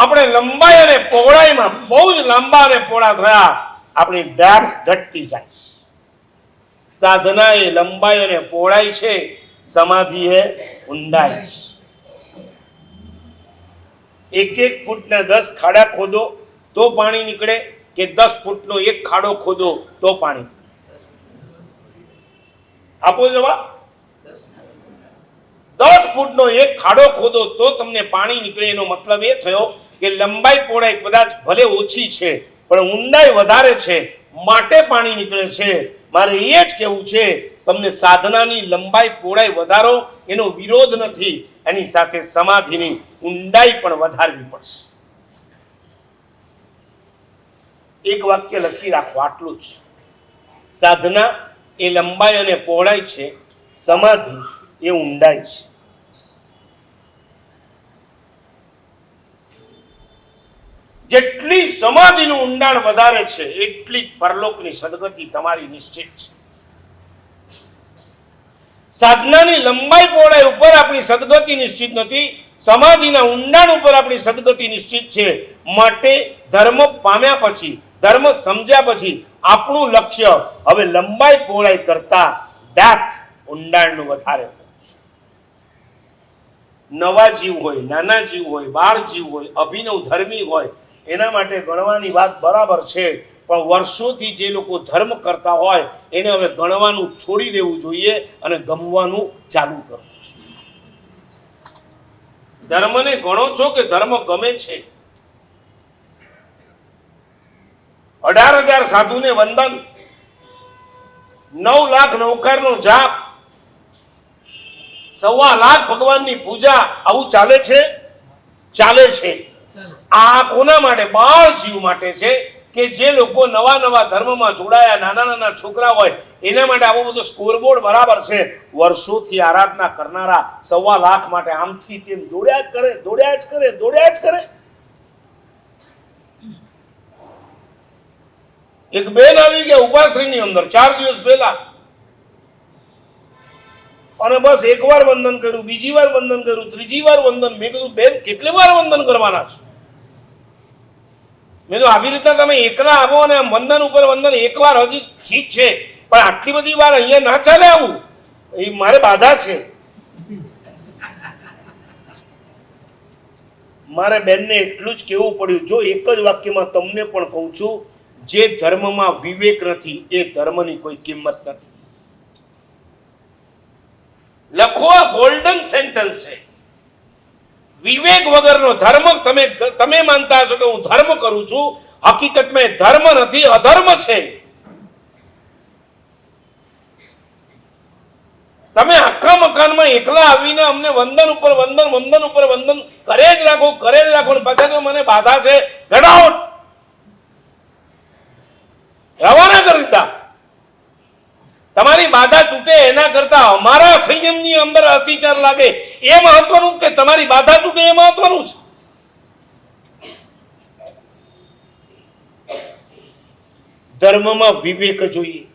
આપણે લંબાઈ અને પહોળાઈમાં બહુ જ લાંબા અને પહોળા થયા, આપણી ડાઢ ઘટતી જાય સાધના એ લંબાઈ અને પહોળાઈ છે, સમાધિ એ ઊંડાઈ એક એક ફૂટના દસ ખાડા ખોદો, તો પાણી નીકળે, કે દસ ફૂટનો એક ખાડો ખોદો, તો પાણી આપો જવાબ. દસ ફૂટનો એક ખાડો ખોદો, તો તમને પાણી નીકળે, એનો મતલબ એ થયો કે લંબાઈ પહોળાઈ કદાચ ભલે ઓછી છે, પણ ઊંડાઈ વધારે છે, માટે પાણી નીકળે છે. મારે એ જ કહેવું છે, તમને સાધનાની લંબાઈ પહોળાઈ વધારો એનો વિરોધ નથી, એની સાથે સમાધિની ઊંડાઈ પણ વધારવી પડશે. એક વાક્ય લખી રાખો, આટલું જ. સાધના એ લંબાઈ અને પહોળાઈ છે, સમાધિ એ ઊંડાઈ છે. જેટલી સમાધિનું ઊંડાણ વધારે છે, એટલી પરલોકની સદગતિ તમારી નિશ્ચિત છે સાધનાની લંબાઈ પહોળાઈ ઉપર આપણી સદગતિ નિશ્ચિત નથી, સમાધિના ઊંડાણ ઉપર આપણી સદગતિ નિશ્ચિત છે માટે ધર્મ પામ્યા પછી, ધર્મ સમજ્યા પછી આપણું લક્ષ્ય હવે લંબાઈ પહોળાઈ કરતા ડાર્ક ઊંડાણનું વધારે. નવા જીવ હોય, નાના જીવ હોય, બાળ જીવ હોય, અભિનવ ધર્મી હોય એના માટે ગણવાની વાત બરાબર છે. પણ વર્ષોથી જે લોકો ધર્મ કરતા હોય, એને હવે ગણવાનું છોડી દેવું જોઈએ અને ગમવાનું ચાલુ કરવું જોઈએ. ધર્મને ગણો છો કે ધર્મ ગમે છે? અઢાર હજાર સાધુને વંદન. નવ લાખ નૌકારનો જાપ. સવા લાખ ભગવાનની પૂજા. આવું ચાલે છે? ચાલે છે. આ કોના માટે? બાળ જીવ માટે છે કે જે લોકો નવા નવા ધર્મમાં જોડાયા, નાના નાના છોકરા હોય, એના માટે આવો બધો સ્કોરબોર્ડ બરાબર છે. વર્ષોથી આરાધના કરનારા સવા લાખ માટે આમથી તેમ દોડ્યા જ કરે, દોડ્યા જ કરે, દોડ્યા જ કરે. એક બેન આવી ગયા ઉપાશ્રીની અંદર, ચાર દિવસ પહેલા. અને બસ એક વાર વંદન કર્યું, બીજી વાર વંદન કર્યું, ત્રીજી વાર વંદન. મેં કીધું, બેન, કેટલી વાર વંદન કરવાના છે? મેં તો આવી રીતના તમે એકલા આવો અને વંદન ઉપર વંદન એકવાર હજી ઠીક છે, પણ આટલી બધી વાર અહીંયા ના ચાલે આવું. એ મારે બાધા છે. મારે બેનને એટલું જ કહેવું પડ્યું. જો એક જ વાક્યમાં તમને પણ કહું છું, જે ધર્મમાં વિવેક નથી, એ ધર્મની કોઈ કિંમત નથી. લખો ગોલ્ડન સેન્ટેન્સ છે. વિવેક વગરનો ધર્મ તમે તમે માનતા હશો કે હું ધર્મ કરું છું, હકીકતમાં ધર્મ નથી, અધર્મ છે. તમે આખા મકાનમાં એકલા આવીને અમને વંદન ઉપર વંદન વંદન ઉપર વંદન, કરે જ રાખો, કરે જ રાખો ને પાછા મને બાધા છે ગેટ બાધા તૂટે એના કરતા અમારા સંયમની અંદર અતિચાર લાગે એ મહત્વનું કે તમારી બાધા તૂટે એ મહત્વનું છે? ધર્મમાં વિવેક જોઈએ.